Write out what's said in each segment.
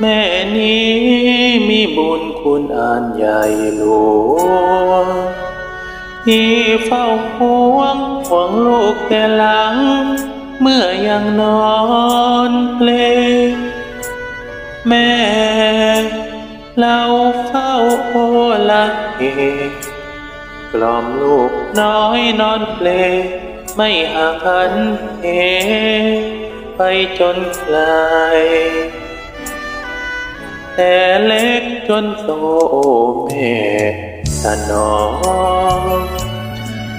แม่นี้มีบุญคุณอันใหญ่หลวงที่เฝ้าห่วงห่วงลูกแต่หลัง เมื่อยังนอนเพลแม่ เราเฝ้าโอละเอกล่อมลูกน้อยนอนเพลไม่ห่างกันเอไปจนไกล แต่เล็กจนโตแม่ถนอม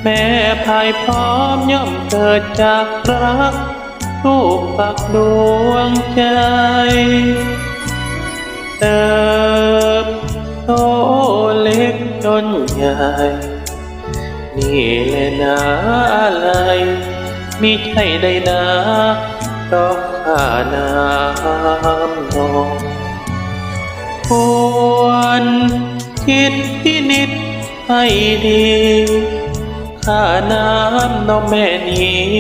แม่ภายพร้อมย่อมเกิดจากรักลูกปักดวงใจเติบโตเล็กจนใหญ่ นี่แหละนะอะไรมีใช่ใดนะเพราะข้าน้ำ คิดพินิจให้ดีข้าน้ำนมแม่นี้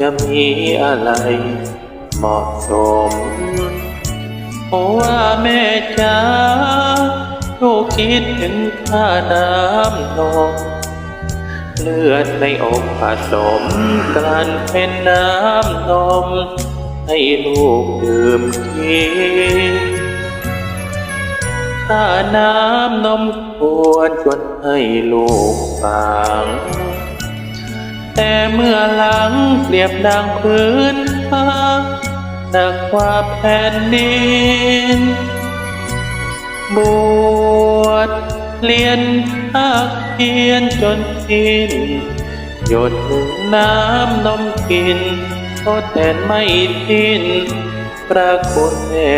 จะมีอะไรเหมาะสมเพราะว่าแม่จ๋าลูกคิดถึงข้าน้ำนมเลือดในอกผสมกลั่นเป็นน้ำนม ให้ลูกดื่มกิน ข้าน้ำนมควรชวนให้ลูกฟังแต่เมื่อหลังเปรียบดังพื้นฟ้าหนักกว่าแผ่นดิน บวชเรียนภาคเพียนจนสิ้นหยดน้ำนมกินทดแทนไม่ทิ้นพระคุณแม่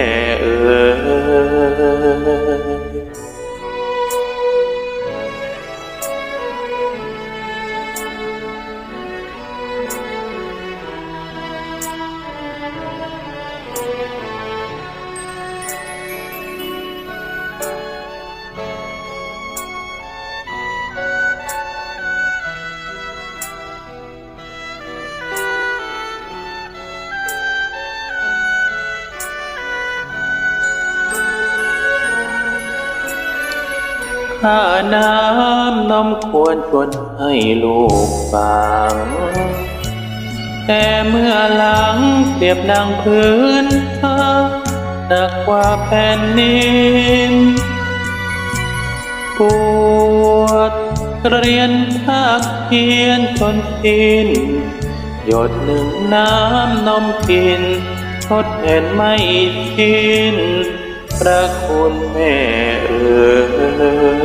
ข้าน้ำนมควรชวนให้ลูกฟัง แต่เมื่อหลังเปรียบดังพื้นฟ้าหนักกว่าแผ่นดินปวดเรียนภาคเพียนจนสิ้นหยดหนึ่งน้ำนมกินทดแทนไม่ทิ้นพระคุณแม่เ